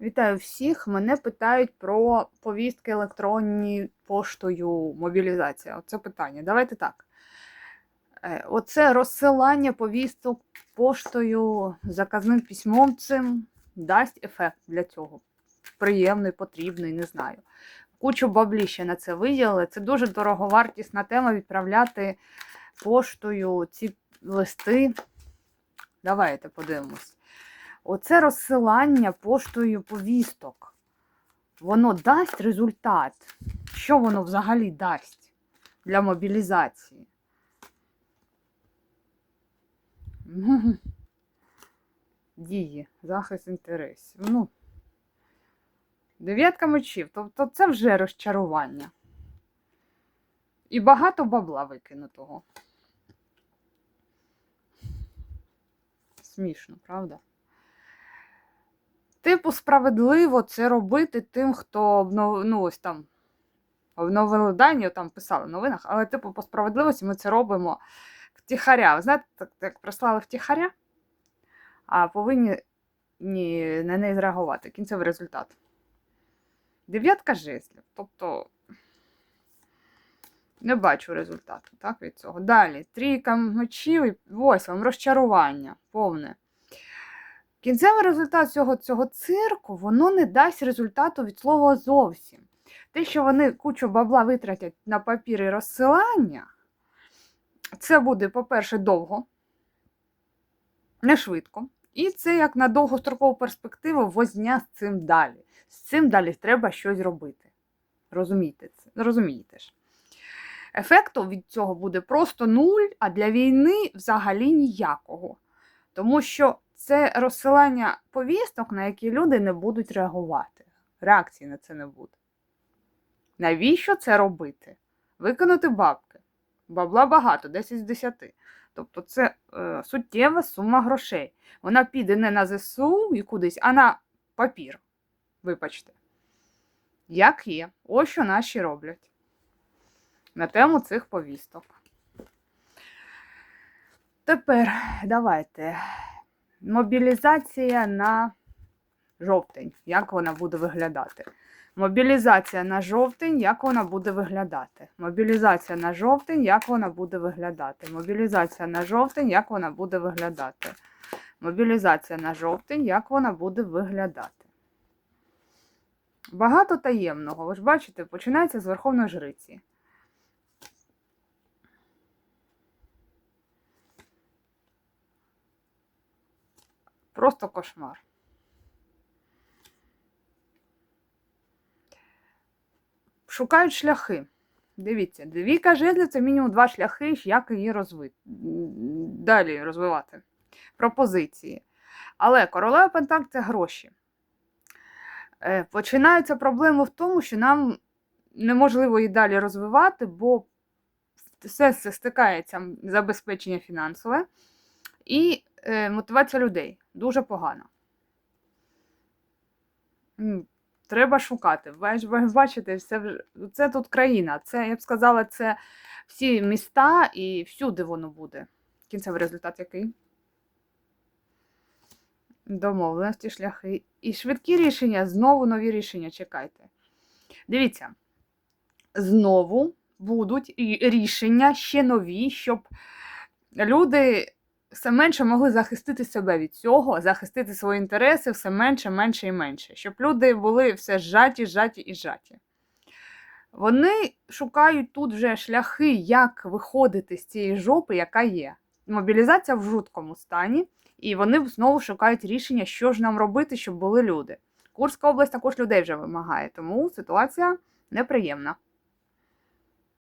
Вітаю всіх. Мене питають про повістки електронні поштою мобілізація. Оце питання. Давайте так. Е, Оце розсилання повісток поштою заказним письмом цим дасть ефект для цього. Приємний, потрібний, не знаю. Кучу баблі ще на це виділили. Це дуже дороговартісна тема відправляти поштою ці листи. Давайте подивимось. Оце розсилання поштою повісток. Воно дасть результат. Що воно взагалі дасть для мобілізації? Дії, захист інтересів. Ну, дев'ятка мечів. Тобто це вже розчарування. І багато бабла викинутого. Смішно, правда? Типу, справедливо це робити тим, хто ну, ось там обновили дані, там писали в новинах, але, типу, по справедливості ми це робимо втіхаря. Ви знаєте, так, як прислали втіхаря, а повинні ні, на неї зреагувати. Кінцевий результат. Дев'ятка жезлів. Тобто не бачу результату так, від цього. Далі. Трійка мечів і ось розчарування повне. Кінцевий результат цього, цього цирку, воно не дасть результату від слова зовсім. Те, що вони кучу бабла витратять на папір і розсилання, це буде, по-перше, довго, не швидко. І це як на довгострокову перспективу возня з цим далі. З цим далі треба щось робити. Розумієте це? Розумієте ж. Ефекту від цього буде просто нуль, а для війни взагалі ніякого. Тому що це розсилання повісток, на які люди не будуть реагувати. Реакції на це не буде. Навіщо це робити? Виконати бабки. Бабла багато, 10 з 10. Тобто це е, суттєва сума грошей. Вона піде не на ЗСУ і кудись, а на папір. Вибачте. Як є, ось що наші роблять на тему цих повісток. Тепер давайте. Мобілізація на жовтень. Як вона буде виглядати? Мобілізація на жовтень, як вона буде виглядати? Мобілізація на жовтень, як вона буде виглядати? Мобілізація на жовтень, як вона буде виглядати? Мобілізація на жовтень, як вона буде виглядати? Багато таємного. Ви ж бачите, починається з Верховної Жриці. Просто кошмар. Шукають шляхи. Дивіться, двійка жезлів це мінімум два шляхи, як її розвити. Далі розвивати. Пропозиції. Але королева Пентак це гроші. Е, Починаються проблеми в тому, що нам неможливо її далі розвивати, бо все стикається забезпечення фінансове і е, мотивація людей дуже погана. М, Треба шукати. Ви бачите, все, це тут країна. Це, я б сказала, це всі міста і всюди воно буде. Кінцевий результат який? Домовленості, шляхи. І швидкі рішення, знову нові рішення чекайте. Дивіться, знову будуть рішення ще нові, щоб люди все менше могли захистити себе від цього, захистити свої інтереси все менше, менше і менше. Щоб люди були все зжаті, зжаті і зжаті. Вони шукають тут вже шляхи, як виходити з цієї жопи, яка є. Мобілізація в жуткому стані, і вони знову шукають рішення, що ж нам робити, щоб були люди. Курська область також людей вже вимагає, тому ситуація неприємна.